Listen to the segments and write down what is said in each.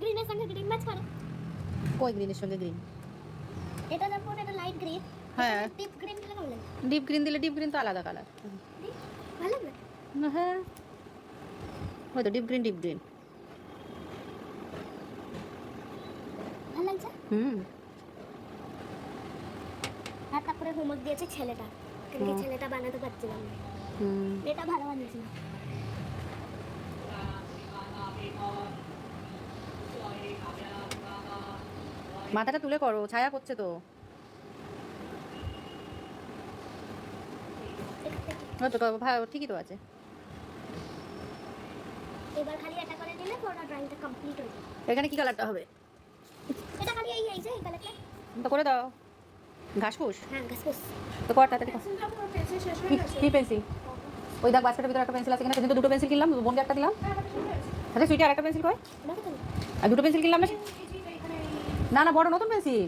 গ্রিনের সঙ্গে green match করে। কই গ্রিনের সঙ্গে গ্রিন এটা তারপর এটা লাইট গ্রিন হ্যাঁ। ডিপ গ্রিন দিলে কেমন লাগে। ডিপ গ্রিন দিলে ডিপ গ্রিন তো আলাদা কালার? ভালো লাগবে হ্যাঁ। হয়তো ডিপ গ্রিন ডিপ গ্রিন ভালো লাগছে? হুম। আর তারপরে হোমওয়ার্ক দিয়েছে ছেলেটা। কিন্তু ছেলেটা বানাতে পারছিলাম না। হুম। এটা ভালো বানিয়েছিল। মাথাটা তুলে করো ছায়া করছে তো। ভা- ঠিকই তো আছে। এবার খালি এটা করে দিলে পুরো ড্রয়িংটা কমপ্লিট হয়ে যাবে। এখানে কি কালারটা হবে? এটা খালি এই এই যে এই কালারটা তো করে দাও। হ্যাঁ গাছ তো কর তাড়াতাড়ি কি- কি পেন্সিল? ওই দেখ বাস্কেটের ভিতরে একটা পেন্সিল আছে কিনা সেদিন তো দুটো পেন্সিল কিনলাম বোনকে একটা দিলাম। আচ্ছা সুইটি আর একটা পেন্সিল কয় আর দুটো পেন্সিল কিনলাম না না না বড় নতুন পেন্সিল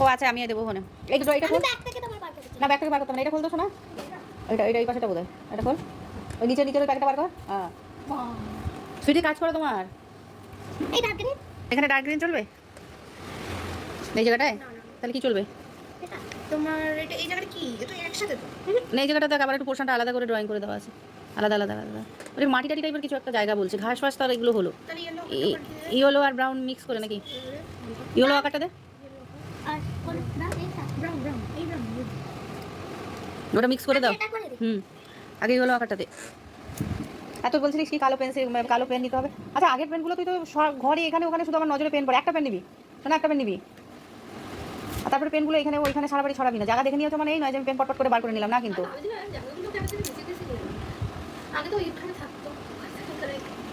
ও আচ্ছা আমি দেবো ওখানে এই দুটো এটা খোল। ব্যাগ থেকে তোমার বার করে না ব্যাগ থেকে বার করতাম না এটা খোল তো শোনা। এটা এটা এই পাশেটা বোধ এটা খোল। ওই নিচে নিচের ওই প্যাকেটটা বার কর। হ্যাঁ। সুইটি কাজ করো তোমার। এই ডার্ক গ্রিন এখানে ডার্ক গ্রিন চলবে? এই জায়গাটায়? তাহলে কি চলবে? তোমার এটা এই জায়গাটা কি? এটা একসাথে তো। না এই জায়গাটাতে আবার একটু পোর্শনটা আলাদা করে ড্রয়িং করে দেওয়া আছে। আলাদা আলাদা আলাদা। ওই মাটি টাটি টাইপের কিছু একটা জায়গা বলছে। ঘাস ফাস তার এগুলো হলো। ইয়েলো আর ব্রাউন মিক্স করে নাকি? ইয়েলো আকারটা দে। ওটা মিক্স করে দাও। হুম। আগে ইয়েলো আকারটা দে। এত বলছিলিস কি কালো পেন্সিল কালো পেন নিতে হবে? আচ্ছা আগের পেনগুলো তুই তো ঘরে এখানে ওখানে শুধু আমার নজরে পেন পড়ে। একটা পেন নিবি। না একটা পেন নিবি। আর তারপরে পেনগুলো এখানে ওইখানে সারা বাড়ি ছড়াবি না। জায়গা দেখে নিয়েছো মানে এই নয় যে আমি পেন পটপট করে বার করে নিলাম না কিন্তু? আগে তো এখানে থাকতো।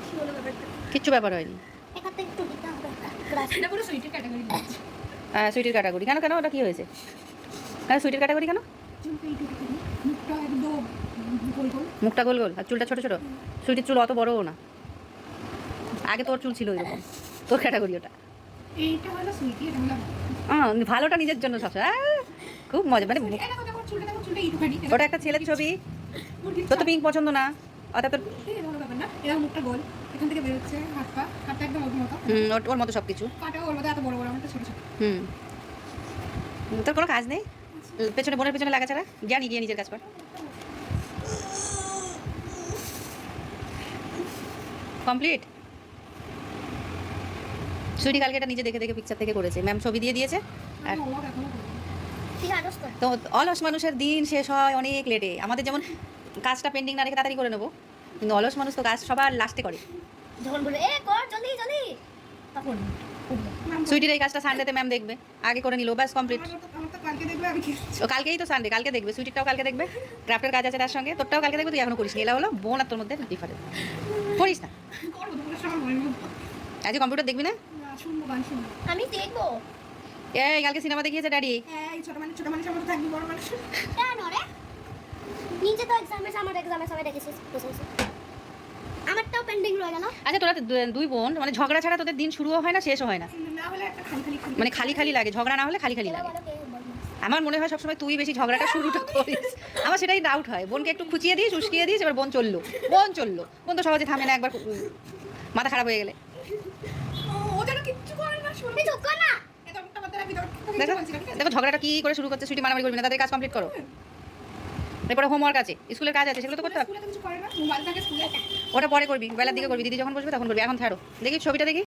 কি হলো ব্যাপারটা? কিচ্ছু ব্যাপার হয়নি। এটা পুরো সুইটের ক্যাটাগরি হ্যাঁ সুইটের ক্যাটাগরি কেন কেন ওটা কি হয়েছে? হ্যাঁ সুইটের ক্যাটাগরি কেন? মুখটা গোল গোল মুখটা গোল গোল আর চুলটা ছোট ছোট। সুইটির চুল অত বড়ও না। আগে তোর চুল ছিল এরকম। তোর ক্যাটাগরি ওটা। এইটা হলো সুইটি এটা হলো আহ, ভালোটা নিজের জন্য সবসময় আহ, খুব মজা। মানে ওটা একটা ছেলের ছবি। তোর তো পিঙ্ক পছন্দ না। অর্থাৎ তোর এটা হলো ব্যাপার না এরকম মুখটা গোল এখান থেকে বেরোচ্ছে হাত পা হাতটা একদম ওর মতো। হুম, ওর ওর মতো সব কিছু পাটাও ওর মতো এত বড় বড় আমারটা ছোট ছোট। হুম। তোর কোনো কাজ নেই? পেছনে বোনের পেছনে লাগা ছাড়া? জানি গিয়ে নিজের কাজ কর। কমপ্লিট? সুইটি কালকে এটা নিজে দেখে দেখে পিকচার থেকে করেছে। ম্যাম ছবি দিয়ে দিয়েছে। আর তো অলস মানুষের দিন শেষ হয় অনেক লেটে আমাদের যেমন কাজটা পেন্ডিং না রেখে তাড়াতাড়ি করে নেব। কিন্তু অলস মানুষ তো কাজ সবার লাস্টে করে। যখন বলে এ কর জলদি জলদি! তখন সুইটির এই কাজটা সানডেতে ম্যাম দেখবে। আগে করে নিল ব্যাস কমপ্লিট তো- কালকে দেখবে আমি ও কালকেই তো সানডে কালকে দেখবে। সুইটিরটাও কালকে দেখবে। ক্রাফটের কাজ আছে তার সঙ্গে। তোরটাও কালকে দেখবে তুই এখনও করিস নি এলা হলো বোন আর তোর মধ্যে ডিফারেন্স করিস না। আজকে কম্পিউটার দেখবি না? আমি দেখব। এই কালকে সিনেমা দেখিয়েছে ড্যাডি হ্যাঁ এই ছোট মানুষ ছোট মানুষের মতো থাকবি বড় মানুষ। নিজে তো এক্সামে আমার এক্সামে সবাই দেখেছিস বসে বসে আমারটাও পেন্ডিং রয়ে গেল। আচ্ছা তোরা দুই বোন মানে ঝগড়া ছাড়া তোদের দিন শুরুও হয় না শেষও হয় না? মানে খালি খালি লাগে ঝগড়া না হলে খালি খালি লাগে? আমার মনে হয় সবসময় তুই বেশি ঝগড়াটা শুরুটা করিস। আমার সেটাই ডাউট হয়। বোনকে একটু খুঁচিয়ে দিস উস্কিয়ে দিস এবার বোন চলল। বোন চলল। বোন তো সহজে থামে না একবার মাথা খারাপ হয়ে গেলে। দেখো ঝগড়াটা কি করে শুরু করছে সুইটি মারামারি করবি না তাদের কাজ কমপ্লিট করো। এরপরে হোমওয়ার্ক আছে স্কুলের কাজ আছে সেগুলো তো করতে হবে। ওটা পরে করবি বেলার দিকে করবি দিদি যখন বসবে তখন করবি এখন ছাড়ো। দেখি ছবিটা দেখি।